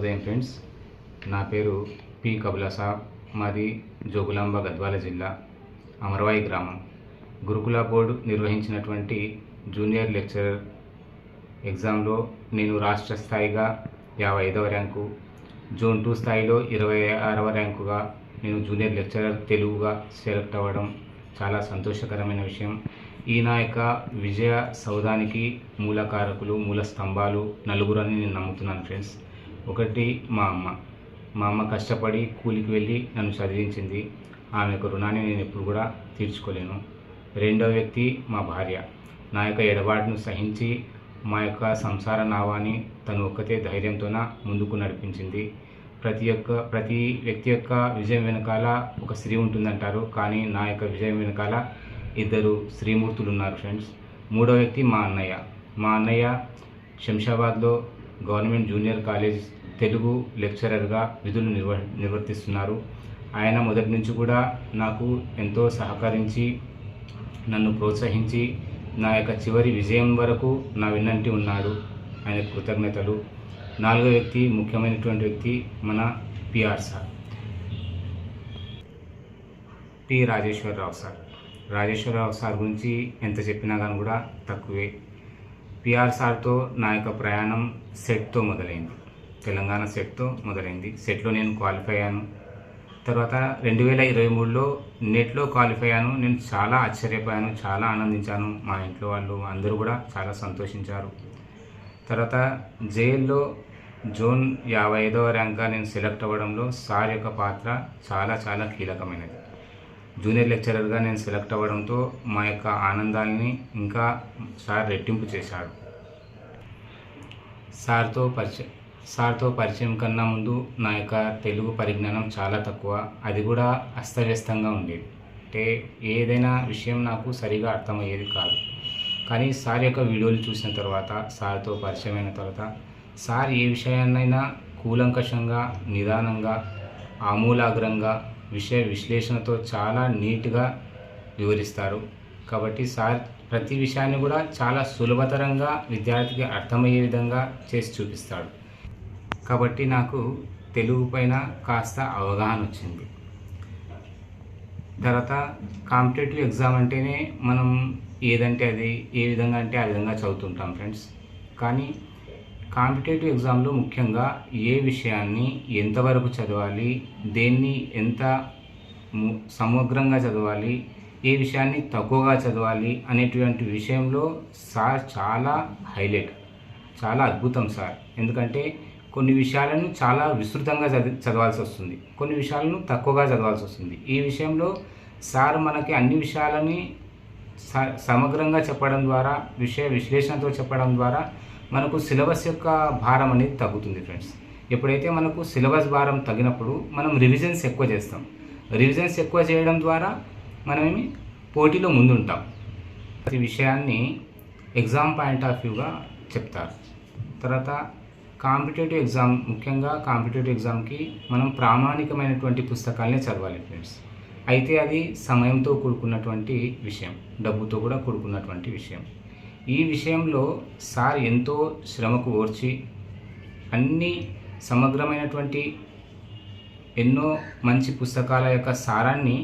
Friends నా పేరు P. కబులా సాబ్ మాది జోగులాంబ గద్వాల జిల్లా అమరవాయి గ్రామం. గురుకుల బోర్డు నిర్వహించినటువంటి జూనియర్ లెక్చరర్ ఎగ్జామ్లో నేను రాష్ట్ర స్థాయిగా యాభై ఐదవ ర్యాంకు జోన్ టూ స్థాయిలో ఇరవై ఆరవ ర్యాంకుగా నేను జూనియర్ లెక్చరర్ తెలుగుగా సెలెక్ట్ అవ్వడం చాలా సంతోషకరమైన విషయం. ఈ నా యొక్క విజయ సౌధానికి మూల కారకులు మూల స్తంభాలు నలుగురు అని నేను నమ్ముతున్నాను ఫ్రెండ్స్. ఒకటి మా అమ్మ. మా అమ్మ కష్టపడి కూలికి వెళ్ళి నన్ను చదివించింది. ఆమె యొక్క రుణాన్ని నేను ఎప్పుడు కూడా తీర్చుకోలేను. రెండవ వ్యక్తి మా భార్య. నా యొక్క ఎడబాటును సహించి మా యొక్క సంసార నావాన్ని తను ఒక్కతే ధైర్యంతోన ముందుకు నడిపించింది. ప్రతి ఒక్క ప్రతి వ్యక్తి యొక్క విజయం వెనకాల ఒక స్త్రీ ఉంటుందంటారు. కానీ నా యొక్క విజయం వెనకాల ఇద్దరు శ్రీమూర్తులు ఉన్నారు ఫ్రెండ్స్. మూడో వ్యక్తి మా అన్నయ్య. మా అన్నయ్య శంషాబాద్లో గవర్నమెంట్ జూనియర్ కాలేజ్ తెలుగు లెక్చరర్గా విధులు నిర్వ నిర్వర్తిస్తున్నారు. ఆయన మొదటి నుంచి కూడా నాకు ఎంతో సహకరించి నన్ను ప్రోత్సహించి నా యొక్క చివరి విజయం వరకు నా వెన్నంటి ఉన్నాడు. ఆయన కృతజ్ఞతలు. నాలుగో వ్యక్తి ముఖ్యమైనటువంటి వ్యక్తి మన PR sir. P. Rajeshwara Rao sir. Rajeshwara Rao sir గురించి ఎంత చెప్పినా కానీ కూడా తక్కువే. పిఆర్ సార్తో నా యొక్క ప్రయాణం సెట్తో మొదలైంది. తెలంగాణ సెట్తో మొదలైంది. సెట్లో నేను క్వాలిఫై అయ్యాను. తర్వాత రెండు వేల ఇరవై మూడులో నెట్లో క్వాలిఫై అయ్యాను. నేను చాలా ఆశ్చర్యపోయాను చాలా ఆనందించాను. మా ఇంట్లో వాళ్ళు అందరూ కూడా చాలా సంతోషించారు. తర్వాత జైల్లో జూన్ యాభై ఐదవ ర్యాంక్గా నేను సెలెక్ట్ అవ్వడంలో సార్ యొక్క పాత్ర చాలా చాలా కీలకమైనది. జూనియర్ లెక్చరర్గా నేను సెలెక్ట్ అవ్వడంతో మా యొక్క ఆనందాన్ని ఇంకా సార్ రెట్టింపు చేశాడు సార్తో పరిచయం సార్తో పరిచయం కన్నా ముందు నా యొక్క తెలుగు పరిజ్ఞానం చాలా తక్కువ. అది కూడా అస్తవ్యస్తంగా ఉండేది. అంటే ఏదైనా విషయం నాకు సరిగా అర్థమయ్యేది కాదు. కానీ సార్ యొక్క వీడియోలు చూసిన తర్వాత సార్తో పరిచయం అయిన తర్వాత సార్ ఏ విషయాన్నైనా కూలంకషంగా నిదానంగా ఆమూలాగ్రంగా విషయ విశ్లేషణతో చాలా నీట్గా వివరిస్తారు. కాబట్టి సార్ ప్రతి విషయాన్ని కూడా చాలా సులభతరంగా విద్యార్థికి అర్థమయ్యే విధంగా చేసి చూపిస్తాడు. కాబట్టి నాకు తెలుగు పైన కాస్త అవగాహన వచ్చింది. తర్వాత కాంపిటేటివ్ ఎగ్జామ్ అంటేనే మనం ఏదంటే అది ఏ విధంగా అంటే ఆ విధంగా చదువుతుంటాం ఫ్రెండ్స్. కానీ కాంపిటేటివ్ ఎగ్జామ్లో ముఖ్యంగా ఏ విషయాన్ని ఎంతవరకు చదవాలి దేన్ని ఎంత సమగ్రంగా చదవాలి ఏ విషయాన్ని తక్కువగా చదవాలి అనేటువంటి విషయంలో సార్ చాలా హైలైట్ చాలా అద్భుతం సార్. ఎందుకంటే కొన్ని విషయాలను చాలా విస్తృతంగా చదివి చదవాల్సి వస్తుంది. కొన్ని విషయాలను తక్కువగా చదవాల్సి వస్తుంది. ఈ విషయంలో సార్ మనకి అన్ని విషయాలని స- సమగ్రంగా చెప్పడం ద్వారా విషయ విశ్లేషణతో చెప్పడం ద్వారా మనకు సిలబస్ యొక్క భారం అనేది తగ్గుతుంది ఫ్రెండ్స్. ఎప్పుడైతే మనకు సిలబస్ భారం తగ్గినప్పుడు మనం రివిజన్స్ ఎక్కువ చేస్తాం. రివిజన్స్ ఎక్కువ చేయడం ద్వారా మనమేమి పోటీలో ముందుంటాం. ప్రతి విషయాన్ని ఎగ్జామ్ పాయింట్ ఆఫ్ వ్యూగా చెప్తారు. తర్వాత కాంపిటేటివ్ ఎగ్జామ్ ముఖ్యంగా కాంపిటేటివ్ ఎగ్జామ్కి మనం ప్రామాణికమైనటువంటి పుస్తకాలనే చదవాలి ఫ్రెండ్స్. అయితే అది సమయంతో కూడుకున్నటువంటి విషయం డబ్బుతో కూడా కూడుకున్నటువంటి విషయం. ఈ విషయంలో సార్ ఎంతో శ్రమకు ఓర్చి అన్ని సమగ్రమైనటువంటి ఎన్నో మంచి పుస్తకాల యొక్క సారాన్ని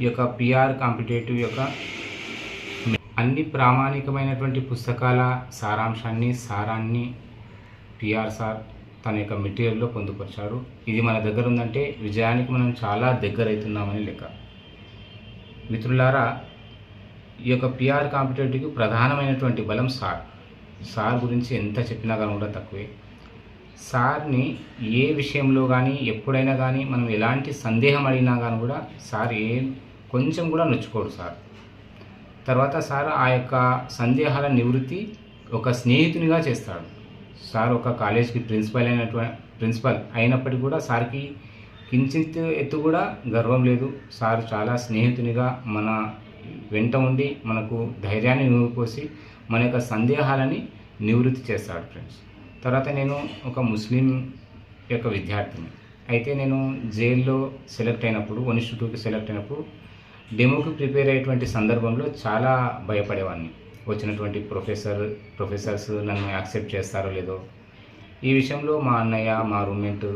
ఈ యొక్క పిఆర్ కాంపిటేటివ్ యొక్క అన్ని ప్రామాణికమైనటువంటి పుస్తకాల సారాంశాన్ని సారాన్ని పిఆర్ సార్ తన యొక్క మెటీరియల్లో పొందుపరిచాడు. ఇది మన దగ్గర ఉందంటే విజయానికి మనం చాలా దగ్గర అవుతున్నామని లెక్క. మిత్రులారా ఈ యొక్క పిఆర్ కాంపిటేటివ్కి ప్రధానమైనటువంటి బలం సార్. సార్ గురించి ఎంత చెప్పినా కానీ కూడా తక్కువే. సార్ని ఏ విషయంలో కానీ ఎప్పుడైనా కానీ మనం ఎలాంటి సందేహం అడిగినా కానీ కూడా సార్ ఏ కొంచెం కూడా నొచ్చుకోడు సార్. తర్వాత సార్ ఆ యొక్క సందేహాల నివృత్తి ఒక స్నేహితునిగా చేస్తాడు. సార్ ఒక కాలేజ్కి ప్రిన్సిపల్ అయినటువంటి ప్రిన్సిపల్ అయినప్పటికీ కూడా సార్కి కించిత్ ఎత్తు కూడా గర్వం లేదు. సార్ చాలా స్నేహితునిగా మన వెంట ఉండి మనకు ధైర్యాన్ని నూరిపోసి మన యొక్క సందేహాలని నివృత్తి చేస్తాడు ఫ్రెండ్స్. తర్వాత నేను ఒక ముస్లిం యొక్క విద్యార్థిని. అయితే నేను జైల్లో సెలెక్ట్ అయినప్పుడు వన్ టూకి సెలెక్ట్ అయినప్పుడు డెమోకి ప్రిపేర్ అయ్యేటువంటి సందర్భంలో చాలా భయపడేవాడిని వచ్చినటువంటి ప్రొఫెసర్ ప్రొఫెసర్స్ నన్ను యాక్సెప్ట్ చేస్తారో లేదో. ఈ విషయంలో మా అన్నయ్య మా రూమ్మేట్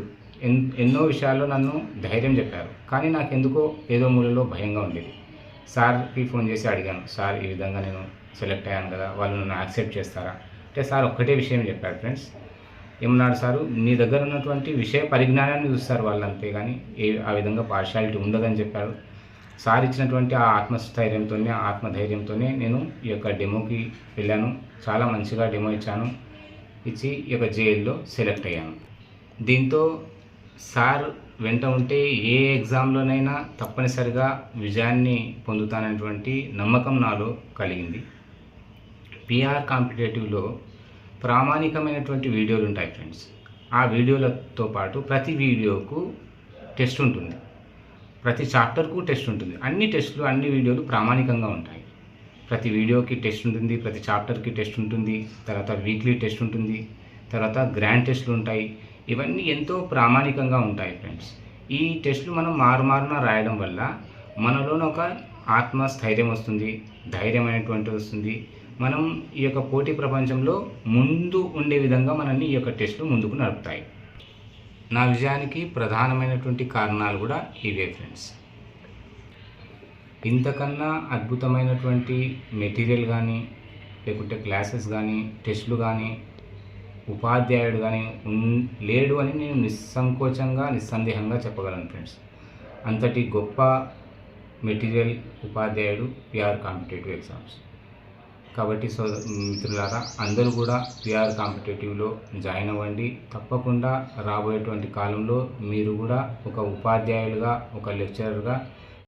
ఎన్ ఎన్నో విషయాల్లో నన్ను ధైర్యం చెప్పారు. కానీ నాకు ఎందుకో ఏదో మూలలో భయంగా ఉండేది. సార్కి ఫోన్ చేసి అడిగాను సార్ ఈ విధంగా నేను సెలెక్ట్ అయ్యాను కదా వాళ్ళు నన్ను యాక్సెప్ట్ చేస్తారా? అంటే సార్ ఒక్కటే విషయం చెప్పారు ఫ్రెండ్స్. ఏమన్నాడు సారు నీ దగ్గర ఉన్నటువంటి విషయ పరిజ్ఞానాన్ని చూస్తారు వాళ్ళు అంతే కానీ ఏ ఆ విధంగా పార్షాలిటీ ఉండదని చెప్పారు. సార్ ఇచ్చినటువంటి ఆ ఆత్మస్థైర్యంతోనే ఆ ఆత్మధైర్యంతోనే నేను ఈ యొక్క డెమోకి వెళ్ళాను. చాలా మంచిగా డెమో ఇచ్చాను. ఇచ్చి ఈ యొక్క జేఎల్లో సెలెక్ట్ అయ్యాను. దీంతో సార్ వెంట ఉంటే ఏ ఎగ్జామ్లోనైనా తప్పనిసరిగా విజయాన్ని పొందుతానటువంటి నమ్మకం నాలో కలిగింది. పిఆర్ కాంపిటేటివ్లో ప్రామాణికమైనటువంటి వీడియోలు ఉంటాయి ఫ్రెండ్స్. ఆ వీడియోలతో పాటు ప్రతి వీడియోకు టెస్ట్ ఉంటుంది. ప్రతి చాప్టర్కు టెస్ట్ ఉంటుంది. అన్ని టెస్టులు అన్ని వీడియోలు ప్రామాణికంగా ఉంటాయి. ప్రతి వీడియోకి టెస్ట్ ఉంటుంది ప్రతి చాప్టర్కి టెస్ట్ ఉంటుంది తర్వాత వీక్లీ టెస్ట్ ఉంటుంది తర్వాత గ్రాండ్ టెస్ట్లు ఉంటాయి. ఇవన్నీ ఎంతో ప్రామాణికంగా ఉంటాయి ఫ్రెండ్స్. ఈ టెస్టులు మనం మారుమారున రాయడం వల్ల మనలోని ఒక ఆత్మస్థైర్యం వస్తుంది ధైర్యం అనేటువంటిది వస్తుంది. మనం ఈ యొక్క పోటీ ప్రపంచంలో ముందు ఉండే విధంగా మనల్ని ఈ యొక్క టెస్టులు ముందుకు నడుపుతాయి. నా విజయానికి ప్రధానమైనటువంటి కారణాలు కూడా ఇవే ఫ్రెండ్స్ ఇంతకన్నా అద్భుతమైనటువంటి మెటీరియల్ కానీ లేకుంటే క్లాసెస్ కానీ టెస్టులు కానీ ఉపాధ్యాయుడు కానీ లేడు అని నేను నిస్సంకోచంగా నిస్సందేహంగా చెప్పగలను ఫ్రెండ్స్ అంతటి గొప్ప మెటీరియల్ ఉపాధ్యాయుడు పిఆర్ కాంపిటేటివ్ ఎగ్జామ్స్ కాబట్టి సో మిత్రులారా అందరూ కూడా పిఆర్ కాంపిటేటివ్లో జాయిన్ అవ్వండి. తప్పకుండా రాబోయేటువంటి కాలంలో మీరు కూడా ఒక ఉపాధ్యాయులుగా ఒక లెక్చరర్గా